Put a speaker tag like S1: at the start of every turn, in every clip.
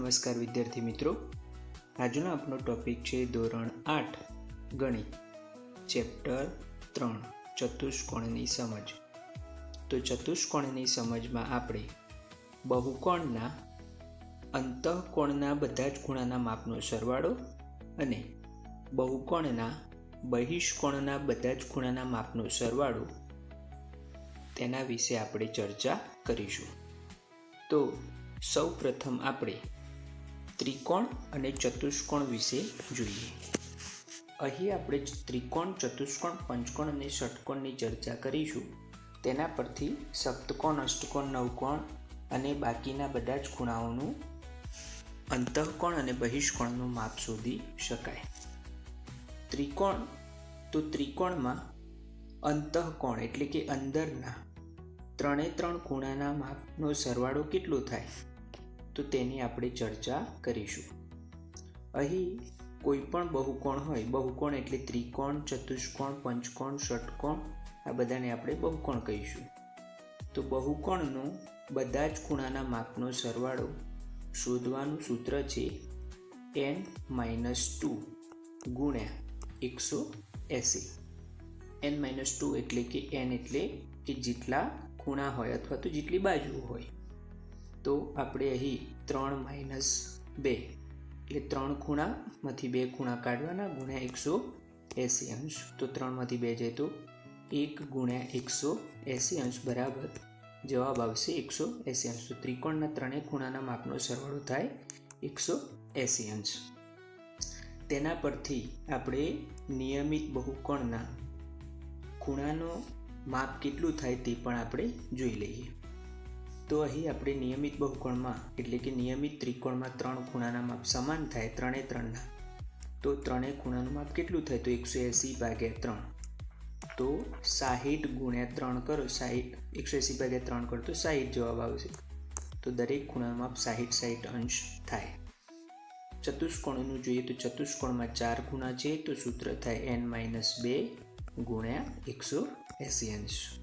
S1: નમસ્કાર વિદ્યાર્થી મિત્રો. આજનો આપણો ટોપિક છે ધોરણ આઠ, ગણિત, ચેપ્ટર ત્રણ, ચતુષ્કોણની સમજ. તો ચતુષ્કોણની સમજમાં આપણે બહુકોણના, અંતઃકોણના બધા જ ખૂણાના માપનો સરવાળો અને બહુકોણના, બહિષ્કોણના બધા જ ખૂણાના માપનો સરવાળો તેના વિશે આપણે ચર્ચા કરીશું. તો સૌ પ્રથમ આપણે ત્રિકોણ અને ચતુષ્કોણ વિશે જોઈએ. અહીં આપણે ત્રિકોણ, ચતુષ્કોણ, પંચકોણ અને ષટકોણની ચર્ચા કરીશું, તેના પરથી સપ્તકોણ, અષ્ટકોણ, નવકોણ અને બાકીના બધા જ ખૂણાઓનું અંતઃકોણ અને બહિષ્કોણનું માપ શોધી શકાય. ત્રિકોણ, તો ત્રિકોણમાં અંતઃકોણ એટલે કે અંદરના ત્રણે ત્રણ ખૂણાના માપનો સરવાળો કેટલો થાય? તો તેની આપણે ચર્ચા કરીશું. અહીં કોઈ પણ બહુકોણ હોય, બહુકોણ એટલે ત્રિકોણ, ચતુષ્કોણ, પંચકોણ, ષટકોણ, આ બધાને આપણે બહુકોણ કહીશું. તો બહુકોણનું બધા જ ખૂણાના માપનો સરવાળો શોધવાનું સૂત્ર છે એન માઇનસ ટુ ગુણ્યા એકસો એંસી. એન માઇનસ ટુ એટલે કે એન એટલે કે જેટલા ખૂણા હોય અથવા તો જેટલી બાજુઓ હોય. તો આપણે અહીં ત્રણ માઇનસ બે, એટલે ત્રણ ખૂણામાંથી બે ખૂણા કાઢવાના ગુણ્યા એકસો એંસી અંશ. તો ત્રણમાંથી બે જાય તો એક ગુણ્યા એકસો એંસી અંશ બરાબર. જવાબ આવશે એકસો એંસી અંશ. તો ત્રિકોણના ત્રણેય ખૂણાના માપનો સરવાળો થાય એકસો એંસી અંશ. તેના પરથી આપણે નિયમિત બહુકોણના ખૂણાનો માપ કેટલું થાય તે પણ આપણે જોઈ લઈએ. તો અહીં આપણે નિયમિત બહુકોણમાં, એટલે કે નિયમિત ત્રિકોણમાં ત્રણ ખૂણાના માપ સમાન થાય ત્રણે ત્રણના. તો ત્રણેય ખૂણાનું માપ કેટલું થાય? તો એકસો એંસી ભાગ્યા ત્રણ. તો સાહીઠ ગુણ્યા ત્રણ કરો, સાહીઠ, એકસો એંસી ભાગ્યા ત્રણ કરો, તો સાહીઠ જવાબ આવશે. તો દરેક ખૂણાનું માપ સાહીઠ સાહીઠ અંશ થાય. ચતુષ્કોણનું જોઈએ તો ચતુષ્કોણમાં ચાર ખૂણા છે, તો સૂત્ર થાય એન માઇનસ બે ગુણ્યા એકસો એંસી અંશ.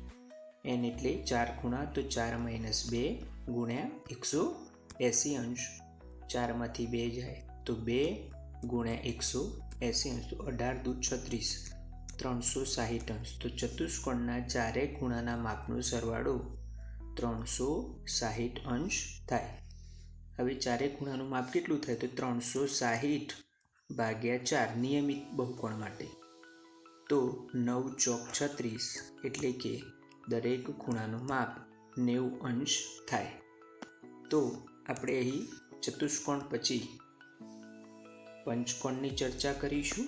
S1: એન એટલે ચાર ખૂણા તો ચાર માઇનસ બે ગુણ્યા એકસો એંસી અંશ. ચારમાંથી બે જાય તો બે ગુણ્યા એકસો એંસી અંશ. તો અઢાર દૂ છત્રીસ, ત્રણસો સાહીઠ અંશ. તો ચતુષ્કોણના ચારેય ખૂણાના માપનો સરવાળો ત્રણસો સાહીઠ અંશ થાય. હવે ચારેય ખૂણાનું માપ કેટલું થાય? તો ત્રણસો સાહીઠ ભાગ્યા ચાર, નિયમિત બહુકોણ માટે. તો નવ ચોક છત્રીસ એટલે કે દરેક ખૂણાનું માપ નેવું અંશ થાય. તો આપણે અહીં ચતુષ્કોણ પછી પંચકોણની ચર્ચા કરીશું.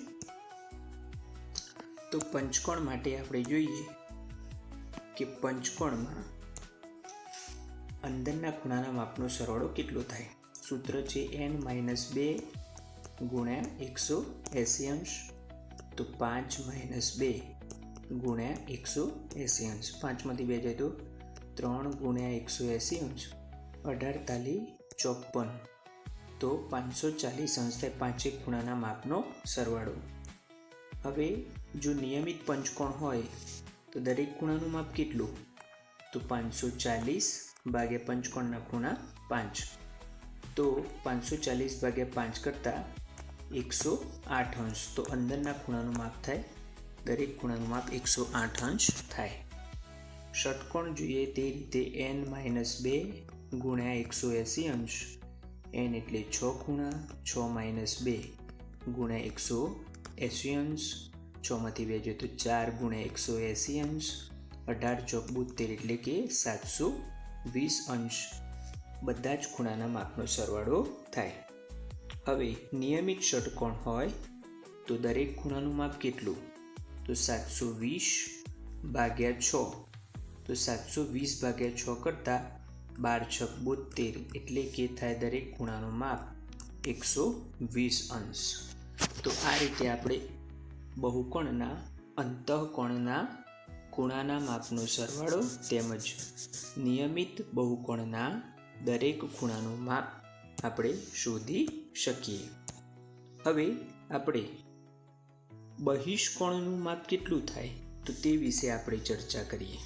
S1: તો પંચકોણ માટે આપણે જોઈએ કે પંચકોણમાં અંદરના ખૂણાના માપનો સરવાળો કેટલો થાય? સૂત્ર છે એન માઇનસ બે ગુણ્યા એકસો એંસી અંશ. તો પાંચ માઇનસ બે ગુણ્યા એકસો એંસી અંશ. પાંચમાંથી બે જાય તો ત્રણ ગુણ્યા એકસો એંસી અંશ. અઢાર તાલી ચોપન. તો પાંચસો ચાલીસ અંશ થાય પાંચેક ખૂણાના માપનો સરવાળો. હવે જો નિયમિત પંચકોણ હોય તો દરેક ખૂણાનું માપ કેટલું? તો પાંચસો ચાલીસ ભાગ્યા પંચકોણના ખૂણા પાંચ. તો પાંચસો ચાલીસ ભાગ્યા પાંચ કરતાં એકસો આઠ અંશ. તો અંદરના ખૂણાનું માપ થાય દરેક ખૂણાનું માપ એકસો આઠ અંશ થાય. ષટકોણ જોઈએ તે રીતે એન માઇનસ બે ગુણ્યા એકસો એંસી અંશ. એન એટલે છ ખૂણા, છ માઇનસ બે ગુણ્યા એકસો એંસી અંશ. છમાંથી બે જોઈએ તો ચાર ગુણ્યા એકસો એંસી અંશ. અઢાર ચોક બોતેર એટલે કે સાતસો વીસ અંશ. બધા જ ખૂણાના માપનો સરવાળો થાય. હવે નિયમિત ષટકોણ હોય તો દરેક ખૂણાનું માપ કેટલું? તો સાતસો વીસ ભાગ્યા છ. તો સાતસો વીસ ભાગ્યા છ કરતાં બાર છક બોતેર એટલે કે થાય દરેક ખૂણાનું માપ એકસો વીસ અંશ. તો આ રીતે આપણે બહુકોણના, અંતઃકોણના ખૂણાના માપનો સરવાળો તેમજ નિયમિત બહુકોણના દરેક ખૂણાનું માપ આપણે શોધી શકીએ. હવે આપણે બહિષ્કોણનું માપ કેટલું થાય? તો તે વિશે આપણે ચર્ચા કરીએ.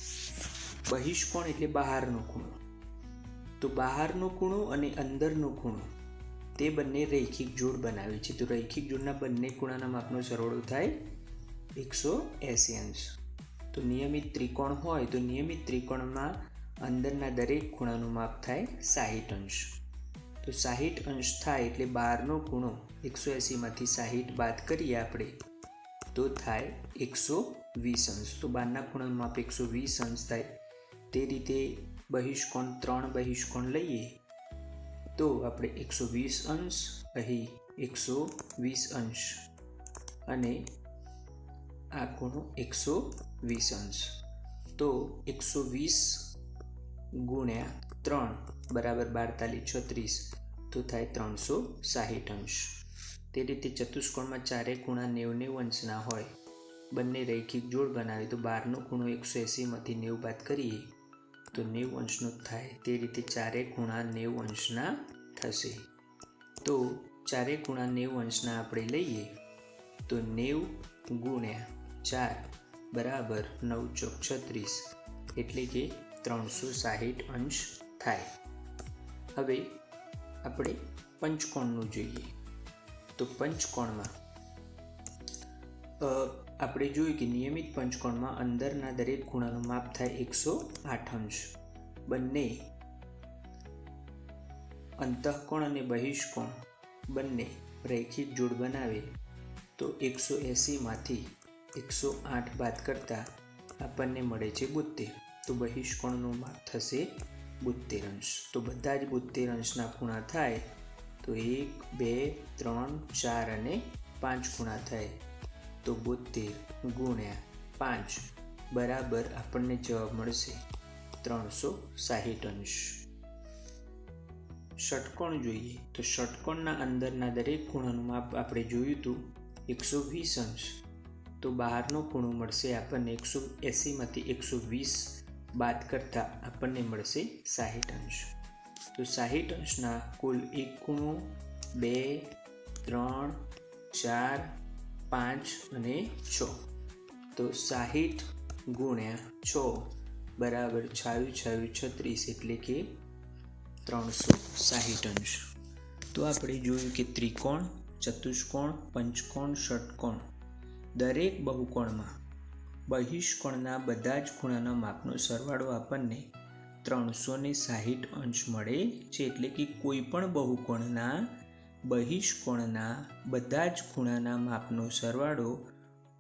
S1: બહિષ્કોણ એટલે બહારનો ખૂણો. તો બહારનો ખૂણો અને અંદરનો ખૂણો, તે બંને રૈખિક જોડ બનાવે છે. તો રૈખિક જોડના બંને ખૂણાના માપનો સરવાળો થાય એકસો એંસી અંશ. તો નિયમિત ત્રિકોણ હોય તો નિયમિત ત્રિકોણમાં અંદરના દરેક ખૂણાનું માપ થાય સાહીઠ અંશ. તો સાહીઠ અંશ થાય એટલે બહારનો ખૂણો. એકસો એંસીમાંથી સાહીઠ બાદ કરીએ આપણે. તો થાય એકસો વીસ અંશ. તો બારના ખૂણાનું માપ એકસો વીસ અંશ થાય. તે રીતે બહિષ્કોણ ત્રણ બહિષ્કોણ લઈએ. તો આપણે એકસો વીસ અંશ, અહીં એકસો વીસ અંશ. અને આ ખૂણો એકસો વીસ અંશ. તો એકસો વીસ ગુણ્યા ત્રણ બરાબર બારતાલીસ છત્રીસ, તો થાય ત્રણસો સાહીઠ અંશ. તે રીતે ચતુષ્કોણમાં ચારે ખૂણા નેવ નેવું અંશના હોય. બંને રૈખિક જોડ બનાવે તો બારનો ખૂણો એકસો એંસીમાંથી નેવ બાદ કરીએ તો નેવ અંશનો થાય. તે રીતે ચારે ખૂણા નેવ અંશના થશે. તો ચારે ખૂણા નેવ અંશના આપણે લઈએ તો નેવ ગુણ્યા ચાર બરાબર નવ ચોક છત્રીસ એટલે કે ત્રણસો સાહીઠ અંશ થાય. હવે આપણે પંચકોણનું જોઈએ. તો પંચકોણમાં. આપણે જોયું કે નિયમિત પંચકોણમાં અંદરના દરેક ખૂણાનું માપ થાય એકસો આઠ અંશ. બંને અંતઃકોણ અને બહિષ્કોણ બંને રૈખિક જોડ બનાવે તો એકસો એંસીમાંથી એકસો આઠ બાદ કરતાં આપણને મળે છે બોતેર તો બહિષ્કોણનું માપ થશે બોતેર અંશ. તો બધા જ બોતેર અંશના ખૂણા થાય તો એક, બે, ત્રણ, ચાર અને પાંચ ગુણા થાય. તો બોતેર ગુણ્યા પાંચ બરાબર આપણને જવાબ મળશે ત્રણસો સાહીઠ અંશ. ષટકોણ જોઈએ તો ષટકોણના અંદરના દરેક ખૂણાનું માપ આપણે જોયું હતું એકસો વીસ અંશ. તો બહારનો ખૂણો મળશે આપણને એકસો એંસીમાંથી એકસો વીસ બાદ કરતાં આપણને મળશે સાહીઠ અંશ. તો સાહીઠ અંશના કુલ એક ખૂણો બે, ત્રણ, ચાર, પાંચ અને છ. તો સાહીઠ ગુણ્યા છ બરાબર છાયું છાયું છત્રીસ એટલે કે ત્રણસો સાહીઠ અંશ. તો આપણે જોયું કે ત્રિકોણ, ચતુષ્કોણ, પંચકોણ, ષટકોણ દરેક બહુકોણમાં બહિષ્કોણના બધા જ ખૂણાના માપનો સરવાળો આપણને ત્રણસો ને સાહીઠ અંશ મળે છે એટલે કે કોઈ પણ બહુકોણના, બહિષ્કોણના, બધા જ ખૂણાના માપનો સરવાળો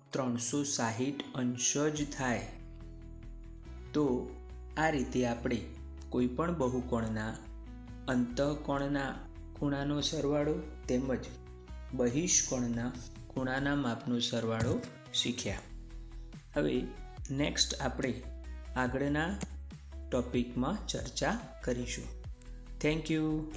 S1: ત્રણસો સાહીઠ અંશ જ થાય. તો આ રીતે આપણે કોઈ પણ બહુકોણના, અંતઃકોણના ખૂણાનો સરવાળો તેમજ બહિષ્કોણના ખૂણાના માપનો સરવાળો શીખ્યા. હવે નેક્સ્ટ આપણે આગળના ટોપિકમાં ચર્ચા કરીશું. Thank you